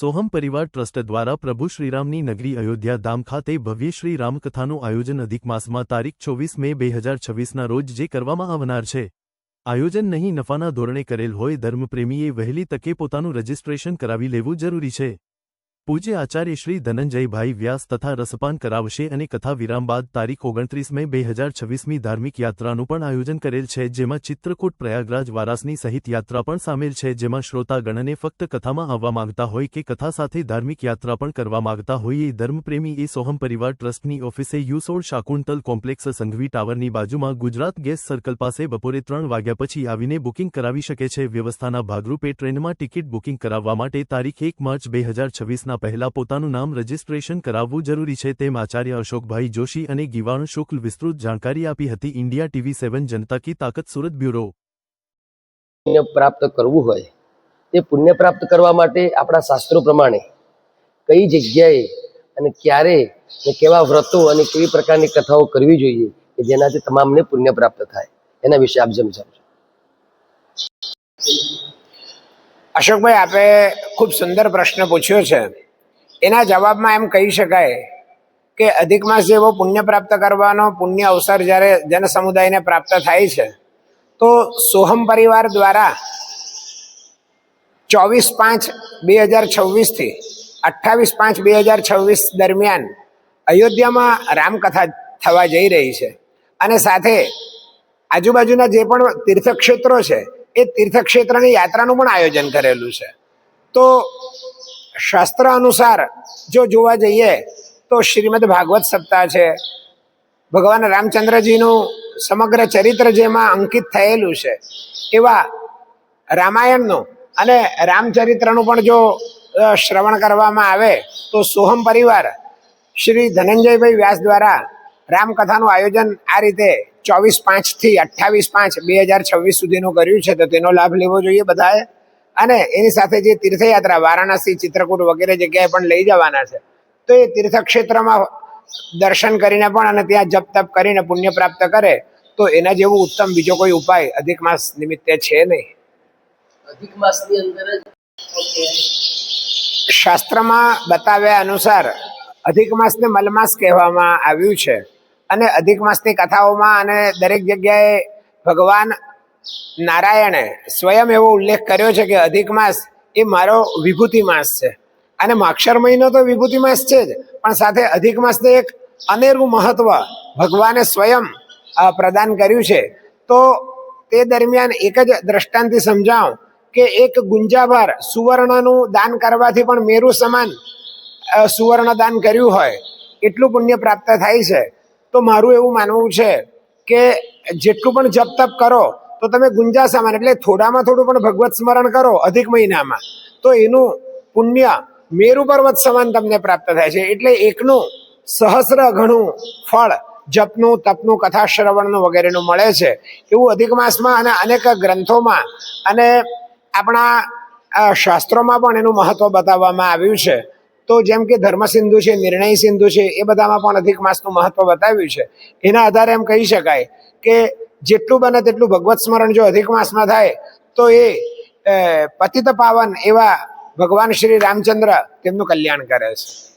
સોહમ પરિવાર ટ્રસ્ટ દ્વારા પ્રભુ શ્રીરામની નગરી અયોધ્યા ધામ ખાતે ભવ્ય શ્રી રામકથાનું આયોજન અધિક માસમાં તારીખ ચોવીસ મે બે હજાર છવ્વીસના રોજ જે કરવામાં આવનાર છે. આયોજન નહીં નફાના ધોરણે કરેલ હોય ધર્મપ્રેમીએ વહેલી તકે પોતાનું રજિસ્ટ્રેશન કરાવી લેવું જરૂરી છે. પૂજ્ય આચાર્ય શ્રી ધનંજયભાઈ વ્યાસ તથા રસપાન કરાવશે અને કથા વિરામ બાદ તારીખ ઓગણત્રીસ મે બે હજાર છવ્વીસમી ધાર્મિક યાત્રાનું પણ આયોજન કરેલ છે, જેમાં ચિત્રકૂટ પ્રયાગરાજ વારાસની સહિત યાત્રા પણ સામેલ છે, જેમાં શ્રોતાગણને ફક્ત કથામાં આવવા માંગતા હોય કે કથા સાથે ધાર્મિક યાત્રા પણ કરવા માંગતા હોય એ ધર્મપ્રેમી એ સોહમ પરિવાર ટ્રસ્ટની ઓફિસે યુસોળ શાકુંતલ કોમ્પ્લેક્સ સંઘવી ટાવરની બાજુમાં ગુજરાત ગેસ સર્કલ પાસે બપોરે ત્રણ વાગ્યા પછી આવીને બુકિંગ કરાવી શકે છે. વ્યવસ્થાના ભાગરૂપે ટ્રેનમાં ટિકિટ બુકિંગ કરાવવા માટે તારીખ એક માર્ચ બે હજાર છવ્વીસના પહેલા પોતાનું નામ રજિસ્ટ્રેશન કરાવવું જરૂરી છે તેમ આચાર્ય અશોકભાઈ જોશી અને ગીવાણ શુક્લ વિસ્તૃત જાણકારી આપી હતી ઇન્ડિયા ટીવી સેવન જનતા કી તાકત સુરત બ્યુરો. પ્રાપ્ત કરવું હોય તે પુણ્ય પ્રાપ્ત કરવા માટે આપણા શાસ્ત્રો પ્રમાણે કઈ જગ્યાએ અને ક્યારે ને કેવા વ્રતો અને કેવી પ્રકારની કથાઓ કરવી જોઈએ કે જેનાથી તમામને પુણ્ય પ્રાપ્ત થાય એના વિશે આપ સમજાવજો અશોકભાઈ આપે ખૂબ સુંદર પ્રશ્ન પૂછ્યો છે. એના જવાબમાં એમ કહી શકાય કે અધિક માસ જેવો પુણ્ય પ્રાપ્ત કરવાનો પુણ્ય અવસર જ્યારે જન સમુદાયને પ્રાપ્ત થાય છે, તો સોહમ પરિવાર દ્વારા ચોવીસ પાંચ બે હજાર છવ્વીસથી અઠ્ઠાવીસ પાંચ બે હજાર છવ્વીસ દરમિયાન અયોધ્યામાં રામકથા થવા જઈ રહી છે. અને સાથે આજુબાજુના જે પણ તીર્થક્ષેત્રો છે, એ તીર્થક્ષેત્રની યાત્રાનું પણ આયોજન કરેલું છે. તો શાસ્ત્ર અનુસાર જો જોવા જઈએ તો શ્રીમદ ભાગવત સપ્તાહ છે. ભગવાન રામચંદ્રજીનું સમગ્ર ચરિત્ર જેમાં અંકિત થયેલું છે. એવા રામાયણનું અને રામચરિત્રનું પણ જો શ્રવણ કરવામાં આવે તો સોહમ પરિવાર શ્રી ધનંજયભાઈ વ્યાસ દ્વારા રામકથાનું આયોજન આ રીતે ચોવીસ પાંચથી અઠ્ઠાવીસ પાંચ બે હજાર છવ્વીસ સુધીનું કર્યું છે. તો તેનો લાભ લેવો જોઈએ બધાએ. અને એની સાથે જે તીર્થયાત્રા વારાણસી ચિત્રકૂટ વગેરે જગ્યાએ પણ લઈ જવાના છે. તો એ તીર્થક્ષેત્રમાં દર્શન કરીને પણ અને ત્યાં જપ તપ કરીને પુણ્ય પ્રાપ્ત કરે તો એના જેવો ઉત્તમ બીજો કોઈ ઉપાય અધિક માસ નિમિત્તે છે નહીં. અધિક માસની અંદર જ શાસ્ત્રમાં બતાવ્યા અનુસાર અધિક માસને મલમાસ કહેવામાં આવ્યું છે. અને અધિક માસની કથાઓમાં અને દરેક જગ્યાએ ભગવાન નારાયણે સ્વયં એવો ઉલ્લેખ કર્યો છે કે અધિક માસ એ મારો વિભૂતિ માસ છે. અને માક્ષર મહિનો તો વિભૂતિ માસ છે જ. પણ સાથે અધિક માસને એક અનેરું મહત્વ ભગવાને સ્વયં પ્રદાન કર્યું છે. તો તે દરમિયાન એક જ દ્રષ્ટાંતિ સમજાવું કે એક ગુંજાભર સુવર્ણનું દાન કરવાથી પણ મેરુ સમાન સુવર્ણ દાન કર્યું હોય, એટલું પુણ્ય પ્રાપ્ત થાય છે. તો મારું એવું માનવું છે કે જેટલું પણ જપ તપ કરો તો તમે ગુંજા સમાન એટલે થોડામાં થોડું પણ ભગવત સ્મરણ કરો, અધિક મહિનામાં. તો એનું પુણ્ય મેરુ પર્વત સમાન તમને પ્રાપ્ત થાય છે. એટલે એકનું સહસ્ર ઘણું ફળ જપનું, તપનું કથા શ્રવણનું વગેરેનું મળે છે. એવું અધિક માસમાં અને અનેક ગ્રંથોમાં અને આપણા શાસ્ત્રોમાં પણ એનું મહત્વ બતાવવામાં આવ્યું છે. તો જેમ કે ધર્મ સિંધુ છે, નિર્ણય સિંધુ છે, એ બધામાં પણ અધિક માસનું મહત્વ બતાવ્યું છે. એના આધારે એમ કહી શકાય કે જેટલું બને તેટલું ભગવત સ્મરણ જો અધિક માસમાં થાય, તો એ પતિત પાવન એવા ભગવાન શ્રી રામચંદ્ર તેમનું કલ્યાણ કરે છે.